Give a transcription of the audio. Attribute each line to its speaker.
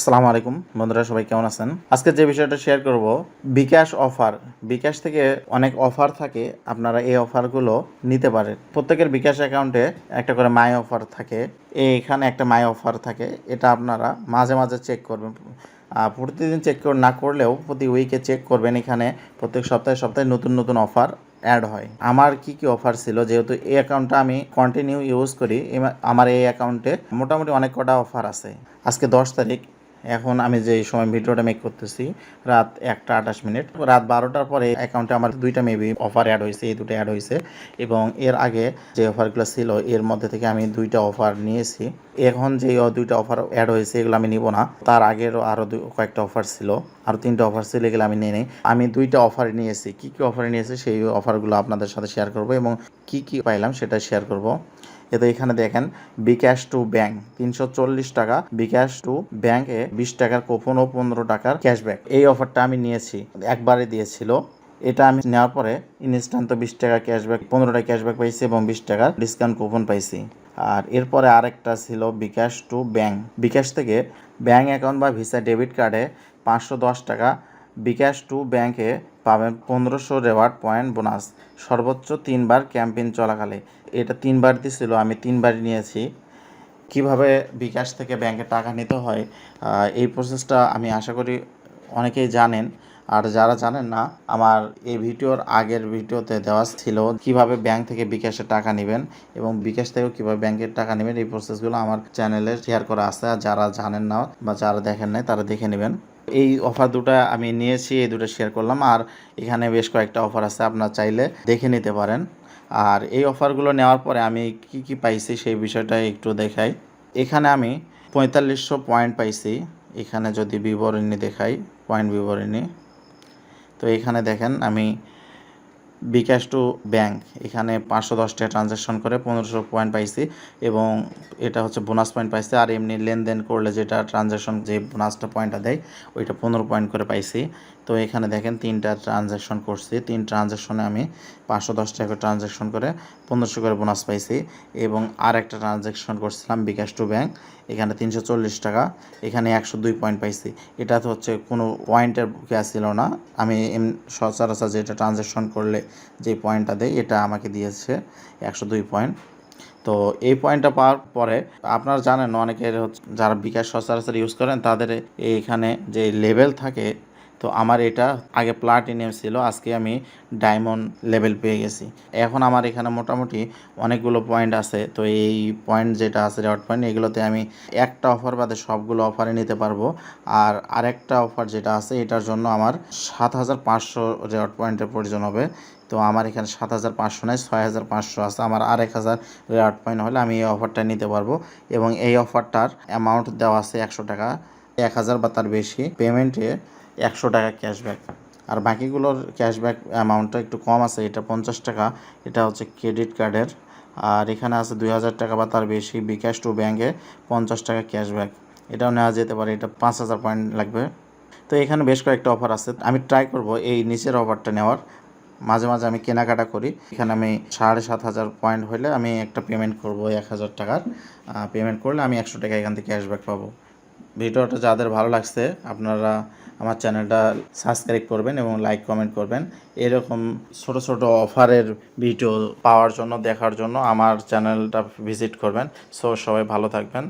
Speaker 1: আসসালামু আলাইকুম। বন্ধুরা, সবাই কেমন আছেন? আজকে যে বিষয়টা শেয়ার করব, বিকাশ অফার বিকাশ থেকে অনেক অফার থাকে, আপনারা এই অফারগুলো নিতে পারেন। প্রত্যেকের বিকাশ অ্যাকাউন্টে একটা করে মাই অফার থাকে, এখানে একটা মাই অফার থাকে, এটা আপনারা মাঝে মাঝে চেক করবেন। প্রতিদিন চেক না করলেও প্রতি উইকে চেক করবেন এখানে, প্রত্যেক সপ্তাহে সপ্তাহে নতুন নতুন অফার অ্যাড হয়। আমার কি কি অফার ছিল? যেহেতু এই অ্যাকাউন্টটা আমি কন্টিনিউ ইউজ করি আমার এই অ্যাকাউন্টে মোটামুটি অনেক কটা অফার আছে। আজকে দশ তারিখ এখন আমি যে সময় ভিডিওটা মেক করতেছি, রাত একটা আঠাশ মিনিট। রাত বারোটার পরে অ্যাকাউন্টে আমার দুইটা মেবি অফার অ্যাড হয়েছে, এই দুটো অ্যাড হয়েছে। এবং এর আগে যে অফারগুলো ছিল, এর মধ্যে থেকে আমি দুইটা অফার নিয়েছি। এখন যে দুইটা অফার অ্যাড হয়েছে, এগুলো আমি নিব না। তার আগেরও আরও কয়েকটা অফার ছিল আরও তিনটা অফার ছিল, এগুলো আমি নিয়ে নিই। আমি দুইটা অফার নিয়েছি। কি কি অফার নিয়েছি, সেই অফারগুলো আপনাদের সাথে শেয়ার করব এবং কি কি পাইলাম সেটা শেয়ার করব। এতে এখানে দেখেন, বিকাশ টু ব্যাংক, তিনশো চল্লিশ টাকা, বিকাশ টু ব্যাংকে বিশ টাকার কুপন ও পনেরো টাকার ক্যাশব্যাক। এই অফারটা আমি নিয়েছি, একবারে দিয়েছিল। এটা আমি নেওয়ার পরে ইনস্ট্যান্ট বিশ টাকা ক্যাশব্যাক, পনেরো টাকা ক্যাশব্যাক পাইছি এবং বিশ টাকার ডিসকাউন্ট কুপন পাইছি। আর এরপরে আরেকটা ছিল বিকাশ টু ব্যাংক। বিকাশ থেকে ব্যাংক অ্যাকাউন্ট বা ভিসা ডেবিট কার্ডে পাঁচশো দশ টাকা বিকাশ টু ব্যাংকে পাবেন পনেরোশো রেওয়ার্ড পয়েন্ট বোনাস। সর্বোচ্চ তিনবার ক্যাম্পেইন চলাকালে। এটা তিনবার দিছিল আমি তিনবারই নিয়েছি। কীভাবে বিকাশ থেকে ব্যাংকে টাকা নিতে হয় এই প্রসেসটা আমি আশা করি অনেকেই জানেন। আর যারা জানেন না, আমার এই ভিডিওর আগের ভিডিওতে দেওয়া ছিল কীভাবে ব্যাংক থেকে বিকাশে টাকা নেবেন এবং বিকাশ থেকেও কীভাবে ব্যাংকের টাকা নেবেন, এই প্রসেসগুলো আমার চ্যানেলে শেয়ার করা আছে। আর যারা জানেন না বা যারা দেখেন নাই, তারা দেখে নেবেন। এই অফার দুটো আমি নিয়েছি, এই দুটো শেয়ার করলাম। আর এখানে বেশ কয়েকটা অফার আছে, আপনারা চাইলে দেখে নিতে পারেন। আর এই অফারগুলো নেওয়ার পরে আমি কি কি পাইছি সেই বিষয়টা একটু দেখাই। এখানে আমি পঁয়তাল্লিশশো পয়েন্ট পাইছি। এখানে যদি বিবরণী দেখাই পয়েন্ট বিবরণী। তো এখানে দেখেন আমি বিকাশ টু ব্যাংক। এখানে পাঁচশো দশ টাকা ট্রানজ্যাকশন করে পনেরোশো পয়েন্ট পাইছি এবং এটা হচ্ছে বোনাস পয়েন্ট পাইছি। আর এমনি লেনদেন করলে যেটা ট্রানজ্যাকশন যে বোনাসটা পয়েন্টটা দেয়, ওইটা পনেরো পয়েন্ট করে পাইছি। তো এখানে দেখেন তিনটা ট্রানজ্যাকশন করছি। তিন ট্রানজ্যাকশনে আমি পাঁচশো দশ টাকা ট্রানজ্যাকশন করে পনেরোশো করে বোনাস পাইছি। এবং আর একটা ট্রানজ্যাকশন করছিলাম বিকাশ টু ব্যাংক। এখানে তিনশো চল্লিশ টাকা, এখানে একশো দুই পয়েন্ট পাইছি। এটা তো হচ্ছে কোনো পয়েন্টের ছিল না। আমি সচরাচর যেটা ট্রানজ্যাকশন করলে যে পয়েন্টটা দেয়, এটা আমাকে দিয়েছে একশো দুই পয়েন্ট। তো এই পয়েন্টটা পাওয়ার পরে আপনারা জানেন, অনেকের যারা বিকাশ সচরাচর ইউজ করেন, তাদের এইখানে যে লেভেল থাকে তো আমার এটা আগে প্লাটিনিয়াম ছিল, আজকে আমি ডায়মন্ড লেভেল পেয়ে গেছি। এখন আমার এখানে মোটামুটি অনেকগুলো পয়েন্ট আছে, তো এই পয়েন্ট যেটা আছে রেওয়ার্ড পয়েন্ট এগুলোতে আমি একটা অফার বাদে সবগুলো অফারে নিতে পারব। আর আরেকটা অফার যেটা আছে, এটার জন্য আমার সাত হাজার পাঁচশো রেওয়ার্ড পয়েন্টের প্রয়োজন হবে। তো আমার এখানে সাত হাজার পাঁচশো নয় ছয় হাজার পাঁচশো আছে। আমার আর এক হাজার রেওয়ার্ড পয়েন্ট হলে আমি এই অফারটা নিতে পারব। এবং এই অফারটার অ্যামাউন্ট দেওয়া আছে একশো টাকা, এক হাজার বা তার বেশি। পেমেন্টে একশো টাকা ক্যাশব্যাক আর বাকিগুলোর ক্যাশব্যাক অ্যামাউন্টটা একটু কম আছে, এটা পঞ্চাশ টাকা। এটা হচ্ছে ক্রেডিট কার্ডের আর এখানে আছে দুই হাজার টাকা বা তার বেশি বিকাশ টু ব্যাঙ্কে পঞ্চাশ টাকা ক্যাশব্যাক এটাও নেওয়া যেতে পারে, এটা পাঁচ হাজার পয়েন্ট লাগবে। তো এখানে বেশ কয়েকটা অফার আছে। আমি ট্রাই করব এই নিচের অফারটা নেওয়ার। মাঝে মাঝে আমি কেনাকাটা করি। এখানে আমি সাড়ে সাত হাজার পয়েন্ট হলে আমি একটা পেমেন্ট করব এক হাজার টাকার। পেমেন্ট করলে আমি একশো টাকা এখান থেকে ক্যাশব্যাক পাবো। ভিডিওটা যাদের ভালো লাগছে, আপনারা আমার চ্যানেলটা সাবস্ক্রাইব করবেন এবং লাইক, কমেন্ট করবেন। এরকম ছোট ছোট অফারের ভিডিও পাওয়ার জন্য, দেখার জন্য আমার চ্যানেলটা ভিজিট করবেন। সো সবাই ভালো থাকবেন।